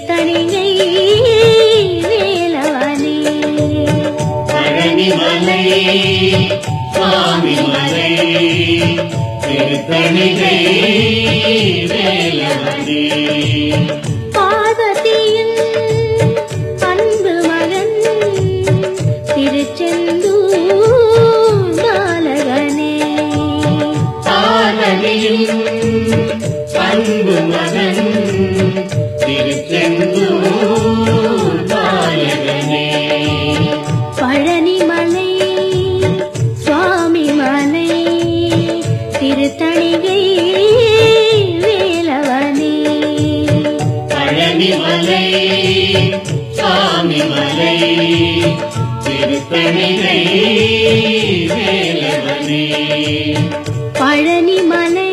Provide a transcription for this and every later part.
திருத்தணிகை வேலவனே பழனிமலை சுவாமி மலை திருத்தணிகை வேலவனே பழனிமலை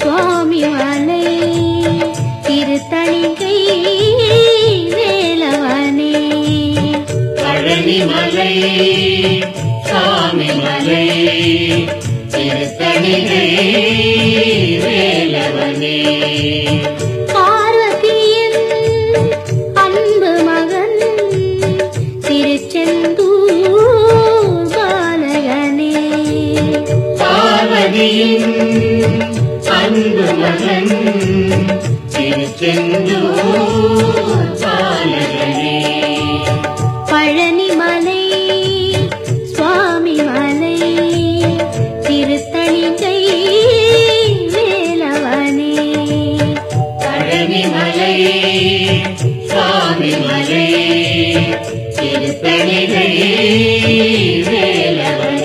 சுவாமி மலை திருத்தணிகை வேலவனே. பழனிமலை சாமி மலை திருத்தணிகை வேலவனே. பார்வதியின் அன்பு மகன் சுவாமி மலை திருத்தணிகை வேலவனே பழனிமலை சாமி மலை திருத்தணிகை வேலவனே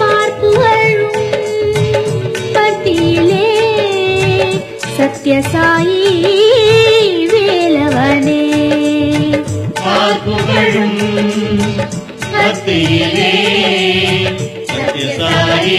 பார்ப்புகளும் பட்டியிலே சத்யசாயி வேலவனே. பார்ப்புகளும் சக்தியிலே சத்யசாயி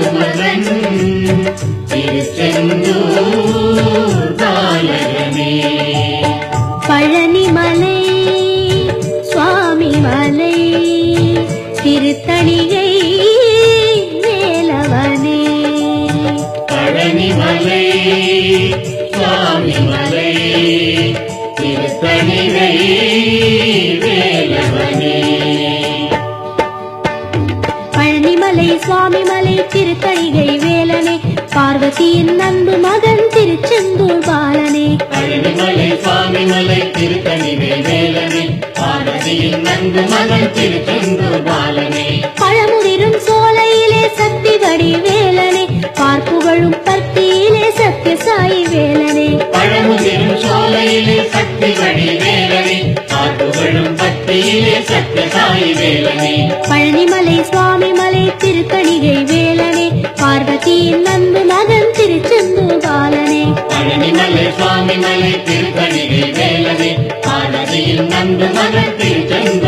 சுவாமி மலை திருத்தணிகை வேலவனே. பழனிமலை சுவாமி மலை திருத்தணிகை வேலனே. பார்வதியின் அன்பு மகன் திருச்செந்தூர் பாலனே. பழனிமலை சுவாமி மலை திருத்தணிகை வேலனே. பார்வதியின் நன்கு மகன் திருச்செந்தூர் பாலனே. பழமுதிரும் சோலையிலே சக்தி வடி வேலனே. பார்ப்புகழும் பழனிமலை சுவாமி மலை திருத்தணிகை வேலனே. பார்வதியின் அன்பு மகன் திருச்செந்தூர் பாலனே பழனிமலை சுவாமி மலை திருத்தணிகை வேலனே. பார்வதியின் நன்கு மகன் திருச்செந்தூர்